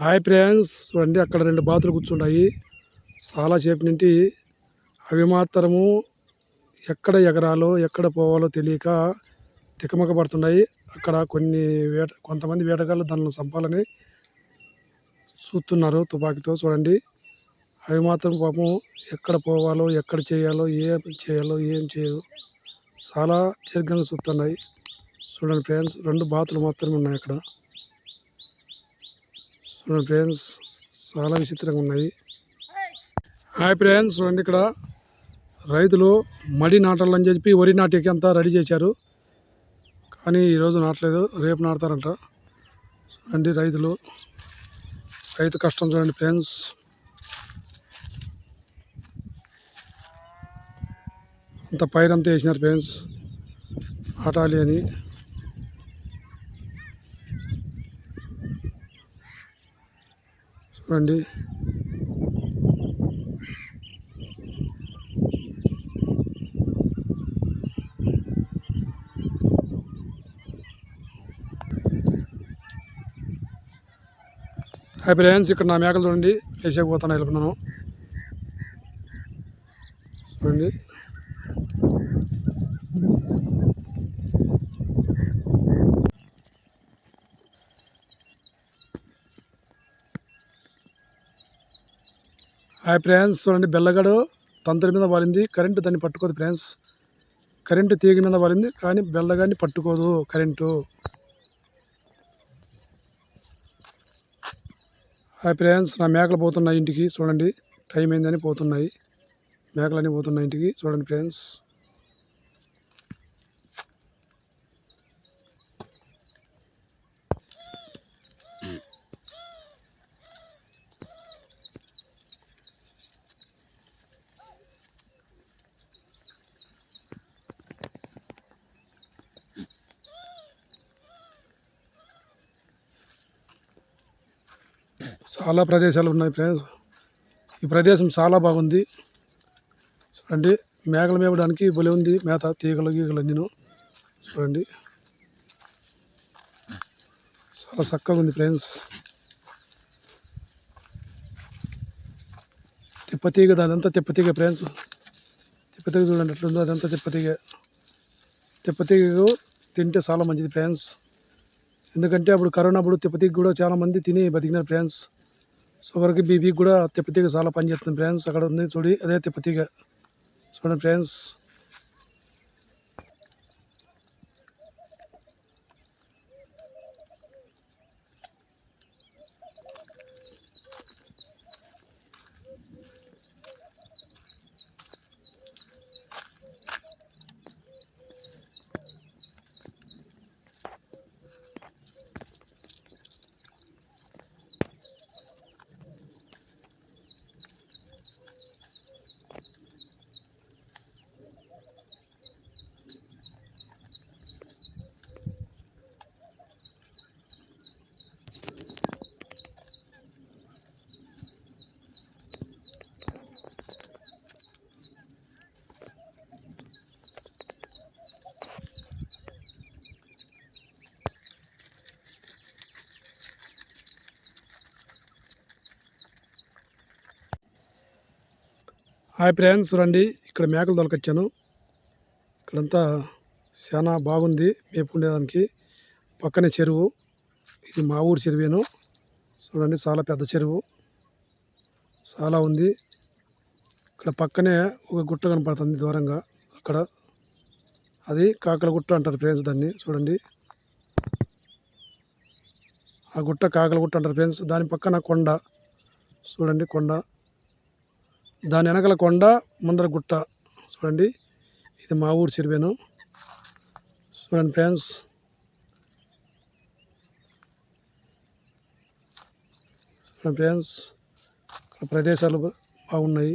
Hi friends చూడండి అక్కడ రెండు బాతులు కూర్చుంటాయి చాలా సేపు నుండి అవి మాత్రము ఎక్కడ ఎగరాలో ఎక్కడ పోవాలో తెలియక తికమక పడుతున్నాయి అక్కడ కొన్ని వేట కొంతమంది వేటగాళ్ళు దానిని చంపాలని చూస్తున్నారు తుపాకీతో. చూడండి. అవి మాత్రం పాపం ఎక్కడ పోవాలో ఎక్కడ చేయాలో ఏం చేయాలో ఏం చేయాలో చాలా దీర్ఘంగా చూస్తున్నాయి. చూడండి ఫ్రెండ్స్ రెండు బాతులు మాత్రమే ఉన్నాయి అక్కడ. చూడండి ఫ్రెండ్స్ చాలా విచిత్రంగా ఉన్నాయి హాయ్ ఫ్రెండ్స్ చూడండి ఇక్కడ. రైతులు మడి నాటాలని చెప్పి వరి నాటికి అంతా రెడీ చేశారు. కానీ ఈరోజు నాటలేదు. రేపు నాటుతారంట. చూడండి రైతులు. రైతు కష్టం చూడండి ఫ్రెండ్స్ అంత పైరంతా వేసినారు ఫ్రెండ్స్ నాటాలి అని. రండి హాయ్ ఫ్రెండ్స్ ఇక్కడ నా మేకలు చూడండి. వేసేకపోతాను వెళ్ళుకున్నాను చూడండి. హాయ్ ఫ్రెండ్స్ చూడండి బెల్లగడు తంతుల మీద వాలింది. కరెంటు దాన్ని పట్టుకోదు ఫ్రెండ్స్. కరెంటు తీగ మీద వాలింది కానీ బెల్లగాడిని పట్టుకోదు కరెంటు. హాయ్ ఫ్రెండ్స్ నా మేకలు పోతున్నాయి ఇంటికి చూడండి. టైం అయిందని పోతున్నాయి. మేకలన్నీ పోతున్నాయి ఇంటికి చూడండి ఫ్రెండ్స్. చాలా ప్రదేశాలు ఉన్నాయి ఫ్రెండ్స్. ఈ ప్రదేశం చాలా బాగుంది. చూడండి మేకలు మేపడానికి భలే ఉంది. మేత తీగలు గీగలు నేను చూడండి. చాలా చక్కగా ఉంది ఫ్రెండ్స్. తిప్పతీగ అదంతా తిప్పతీగ ఫ్రెండ్స్. తిప్పతీగ చూడండి ఎట్లుందో అదంతా తిప్పతీగ. తిప్పతీగ తింటే చాలా మంచిది ఫ్రెండ్స్. ఎందుకంటే అప్పుడు కరోనా అప్పుడు తిప్పతీగ కూడా చాలా మంది తిని బతికినారు ఫ్రెండ్స్. షుగర్కి బీపీకి కూడా తిప్పతీగ చాలా పనిచేస్తుంది ఫ్రెండ్స్. అక్కడ ఉంది చూడి అదే తిప్పతీగ. చూడండి ఫ్రెండ్స్. హాయ్ ఫ్రెండ్స్ రండి. ఇక్కడ మేకలు దొరకొచ్చాను ఇక్కడంతా చాలా బాగుంది మేపుకునేదానికి పక్కనే చెరువు. ఇది మా ఊరు చెరువేను. చూడండి చాలా పెద్ద చెరువు. చాలా ఉంది. ఇక్కడ పక్కనే ఒక గుట్ట కనపడుతుంది దూరంగా. అక్కడ. అది కాకల గుట్ట అంటారు ఫ్రెండ్స్ దాన్ని. చూడండి. ఆ గుట్ట కాకల గుట్ట అంటారు ఫ్రెండ్స్. దాని పక్కన కొండ. చూడండి కొండ. దాని వెనకల కొండ ముందర గుట్ట. చూడండి. ఇది మా ఊరు సిరివేను చూడండి ఫ్రెండ్స్. చూడండి ఫ్రెండ్స్. ప్రదేశాలు బాగున్నాయి.